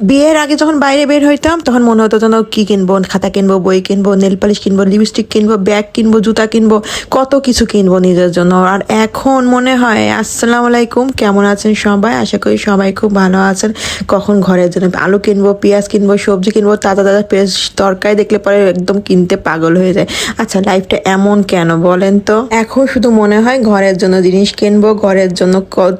বিয়ের আগে যখন বাইরে বের হইতাম, তখন মনে হতো যেন কি কিনবো, খাতা কিনবো, বই কিনবো, নেল পালিশ কিনবো, লিপস্টিক কিনবো, ব্যাগ কিনবো, জুতা কিনবো, কত কিছু কিনবো নিজের জন্য। আর এখন মনে হয়, আসসালাম আলাইকুম, কেমন আছেন সবাই? আশা করি সবাই খুব ভালো আছেন। কখন ঘরের জন্য আলু কিনবো, পেঁয়াজ কিনবো, সবজি কিনবো, তাজা তাজা পেঁয়াজ তরকারি দেখলে পরে একদম কিনতে পাগল হয়ে যায়। আচ্ছা লাইফটা এমন কেন বলেন তো? এখন শুধু মনে হয়, ঘরের জন্য জিনিস কিনবো, ঘরের জন্য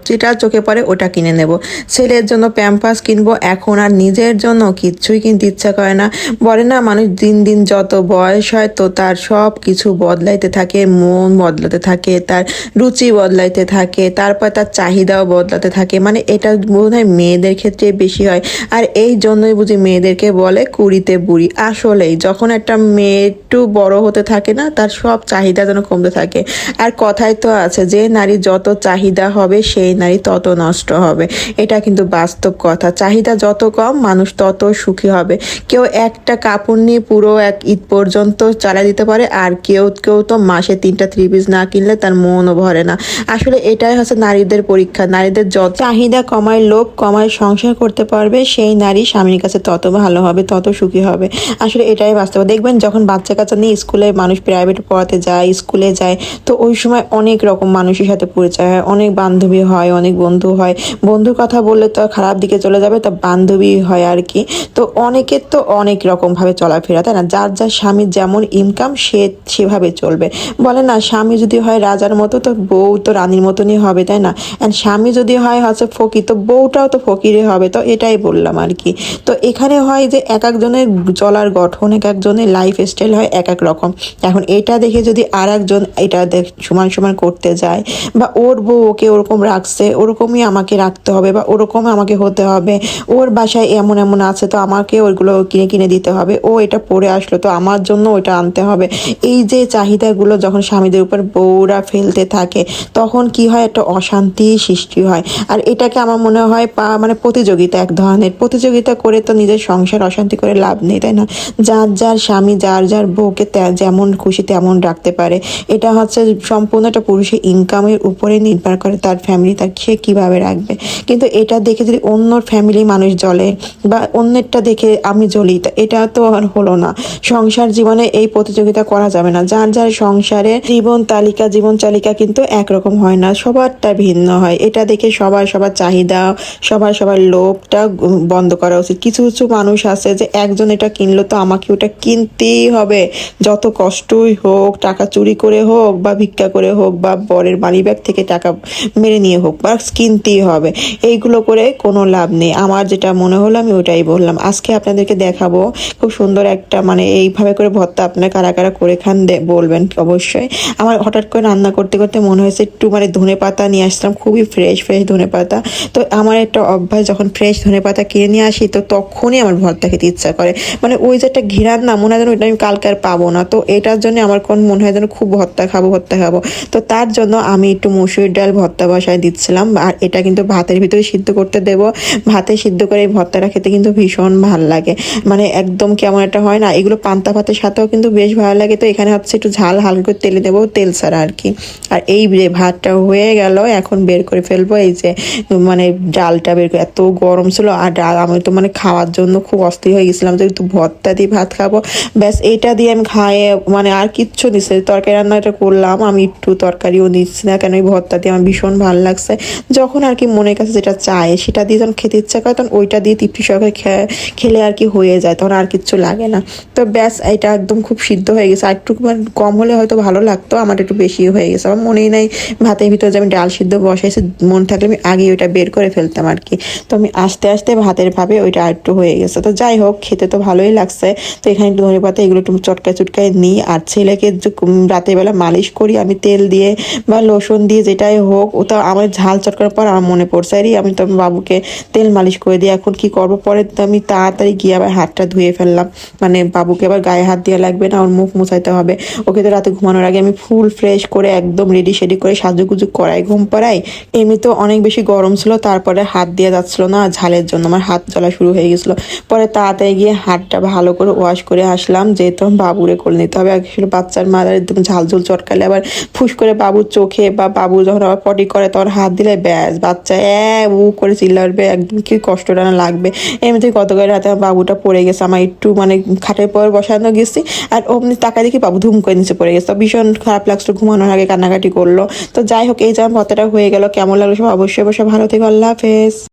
যেটা চোখে পড়ে ওটা কিনে নেব। ছেলের জন্য প্যাম্পাস কিনবো, এখন আর নিজের জন্য কিচ্ছুই কিনতে ইচ্ছা করে না। বলে না, মানুষ দিন দিন যত বয়স হয় তো তার সব কিছু বদলাইতে থাকে, মন বদলাতে থাকে, তার রুচি বদলাইতে থাকে, তারপর তার চাহিদাও বদলাতে থাকে। মানে এটা বোধ হয় মেয়েদের ক্ষেত্রে বেশি হয়। আর এই জন্যই বুঝি মেয়েদেরকে বলে কুড়িতে বুড়ি। আসলেই যখন একটা মেয়ে একটু বড় হতে থাকে না, তার সব চাহিদা যেন কমতে থাকে। আর কথাই তো আছে, যে নারী যত চাহিদা হবে, সেই নারী তত নষ্ট হবে। এটা কিন্তু বাস্তব কথা। চাহিদা যত কম, মানুষ তত সুখী হবে। কেউ একটা কাপড় নিয়ে পুরো এক ঈদ পর্যন্ত চালা দিতে পারে, আর কেউ কেউ তো মাসে তিনটা থ্রি পিস না কিনলে তার মনও ভরে না। আসলে এটাই হচ্ছে নারীদের পরীক্ষা। নারীদের যত চাহিদা কমায় লোক কমায় সংসার করতে পারবে, সেই নারী স্বামীর কাছে তত ভালো হবে, তত সুখী হবে। আসলে এটাই বাস্তব। দেখবেন যখন বাচ্চা কাচ্চা নিয়ে স্কুলে মানুষ প্রাইভেট পড়াতে যায়, স্কুলে যায়, তো ওই সময় অনেক রকম মানুষের সাথে পরিচয় হয়, অনেক বান্ধবী হয়, অনেক বন্ধু হয়। বন্ধুর কথা বললে তো খারাপ দিকে চলে যাবে, তা বান্ধবী হয় আর কি। তো অনেকের তো অনেক রকম ভাবে চলাফেরা, তাই না? যার যার স্বামীর যেমন ইনকাম সে সেভাবে চলবে। বলে না, স্বামী যদি হয় রাজার মতো, তো বউ তো রানীর মতনই হবে, তাই না? অ্যান্ড স্বামী যদি হয় হচ্ছে ফকির, তো বউটাও তো ফকিরে হবে, তো এটাই বললাম আর কি। তো এখানে হয় যে এক একজনের চলার গঠন, এক একজনের লাইফ স্টাইল হয় এক এক রকম। এখন এটা দেখে যদি আর একজন এটা দেখ সমান সমান করতে যায়, বা ওর বউ ওকে ওরকম রাখছে, ওরকমই আমাকে রাখতে হবে, বা ওরকম আমাকে হতে হবে, ওর বাসায় এমন এমন আছে, তো আমাকে ওইগুলো কিনে কিনে দিতে হবে। ও এটা পরে আসলো, তো আমার জন্য ওইটা আনতে হবে। এই যে চাহিদাগুলো যখন স্বামীদের উপর বউরা ফেলতে থাকে, তখন কি হয়? একটা অশান্তি সৃষ্টি হয়। আর এটাকে আমার মনে হয় পা মানে প্রতিযোগিতা, এক ধরনের। প্রতিযোগিতা করে তো নিজের সংসার অশান্তি করে লাভ নেই, তাই না? যার যার স্বামী, যার যার বউকে যেমন খুশি তেমন রাখতে পারে। এটা হচ্ছে সম্পূর্ণ একটা পুরুষের ইনকামের উপরে নির্ভর করে তার ফ্যামিলি তার সে কীভাবে রাখবে। কিন্তু এটা দেখে যদি অন্য ফ্যামিলি মানুষ জ্বলে বা অন্যেরটা দেখে আমি জ্বলি এটা তো আর হলো না। সংসার জীবনে এই প্রতিযোগিতা করা যাবে না। যার যার সংসারে জীবন তালিকা, জীবন চালিকা কিন্তু একরকম হয় না, সবারটা ভিন্ন হয়। এটা দেখে সবার সবার চাহিদা, সবার সবার লোভটা বন্ধ করা উচিত। কিছু কিছু মানুষ আছে যে একজন এটা কিনলো তো আমাকে ওটা কিনতেই হবে। যত কষ্টই হোক, টাকা চুরি করে হোক বা ভিক্ষা করে হোক বা বরের মানি ব্যাগ থেকে টাকা মেরে নিয়ে হোক বা কিনতেই হবে। এইগুলো করে কোনো লাভ নেই। আমার যেটা মনে হলো আমি ওটাই বললাম। আজকে আপনাদেরকে দেখাবো খুব সুন্দর একটা মানে এইভাবে করে ভর্তা আপনার কারা কারা করে খান বলবেন অবশ্যই। আমার হঠাৎ করে রান্না করতে করতে মনে হয়েছে একটু মানে ধনে পাতা নিয়ে আসতাম খুবই ফ্রেশ ফ্রেশ ধনে পাতা। তো আমার একটা অভ্যাস, যখন ফ্রেশ ধনে পাতা কিনে নিয়ে আসি, তো তখনই আমার ভর্তা খেতে ইচ্ছা করে। মানে ওই যে একটা ঘিরার না, মনে হয় যেন ওইটা আমি কালকে আর পাবো না। তো এটার জন্য আমার কোন মনে হয় যেন খুব ভর্তা খাব ভর্তা খাব। তো তার জন্য আমি একটু মুসুরির ডাল ভর্তা বসায় দিচ্ছিলাম। আর এটা কিন্তু ভাতের ভিতরে সিদ্ধ করতে দেব। ভাতে সিদ্ধ করে এই ভর্তাটা খেতে কিন্তু ভীষণ ভালো লাগে। মানে একদম কেমন একটা হয় না, এগুলো পান্তা ভাতের সাথেও কিন্তু বেশ ভালো লাগে। তো এখানে হচ্ছে একটু ঝাল হালকা করে তেলে দেবো, তেল ছাড়া আর কি। আর এই ভাতটা হয়ে গেল, এখন বের করে ফেলব এই যে মানে ডালটা বের করে। এত গরম ছিল আর ডাল, আমি তো মানে খাওয়ার জন্য খুব অস্থির হয়ে গেছিলাম যে একটু ভর্তা দিয়ে ভাত খাব। ব্যাস, এটা দিয়ে আমি খাইয়ে মানে আর কিচ্ছু নিচ্ছে তরকারি রান্নাটা করলাম, আমি একটু তরকারিও নিচ্ছি না, কেন এই ভর্তা দিয়ে আমার ভীষণ ভালো লাগছে। যখন আর কি মনের কাছে যেটা চায়, সেটা দিয়ে যখন খেতে ইচ্ছা করে, তখন ওইটা দিয়ে তৃপ্তি সহকারে খেলে আর কি হয়ে যায়, তখন আর কিচ্ছু লাগে না। তো ব্যাস, এটা একদম খুব সিদ্ধ হয়ে গেছে। আর একটু মানে কম হলে হয়তো ভালো লাগতো আমার একটু বেশি হয়ে গেছে। আমার মনেই নাই, ভাতের ভিতরে যে আমি ডাল সিদ্ধ বসাইছি, মন থাকলে আমি আগে ওইটা বের করে ফেলতাম আর কি। তো আমি আস্তে আস্তে ভাতের ভাবে ওইটা আর একটু হয়ে গেছে। তো যাই হোক, খেতে তো ভালোই লাগছে। তো এখানে একটু ধনে পাতা, এগুলো একটু চটকায় চটকায় নিই। আর ছেলেকে যে কুম- রাতের বেলা মালিশ করি, আমি তেল দিয়ে বা লোশন দিয়ে যেটাই হোক ও তো আমার ঝাল চটকার পর আমার মনে পড়ছে আরই আমি তো বাবুকে তেল মালিশ করে দিই। এখন কি করব? পরে তো আমি তাড়াতাড়ি গিয়ে আবার হাতটা ধুয়ে ফেললাম। মানে বাবুকে আবার গায়ে হাত দেওয়া লাগবে না, ওর মুখ মুছাইতে হবে। ওকে তো রাতে ঘুমানোর আগে আমি ফুল ফ্রেশ করে একদম রেডি শেডি করে সাজুগুজু করাই, ঘুম পাড়াই। এমনি তো অনেক বেশি গরম ছিল, তারপরে হাত দিয়ে যাচ্ছিল না, ঝালের জন্য আমার হাত জ্বলা শুরু হয়ে গেছিল। পরে তাড়াতাড়ি গিয়ে হাতটা ভালো করে ওয়াশ করে আসলাম যেহেতু বাবুরে করে নিতে হবে। আসলে বাচ্চার মাথার একদম ঝাল ঝুল চটকালে আবার ফুস করে বাবুর চোখে বা বাবু যখন আবার পটি করে, তখন হাত দিলে ব্যাস, বাচ্চা এ উ করে চিল্লাবে একদম কি কষ্টটা না লাগবে। এমনিতে গতকাল রাতে আমার বাবুটা পড়ে গেছে, আমার একটু মানে খাটের পর বসানো গেছি, আর অমনি তাকায় দেখি বাবু ধুম করে নিচে পড়ে গেছে। ভীষণ খারাপ লাগছিল, ঘুমানোর আগে কান্নাকাটি করল। তো যাই হোক, এই যে আমার কথাটা হয়ে গেল, কেমন লাগল সব অবশ্যই অবশ্যই ভালো থেকে, আল্লাহ হাফেজ।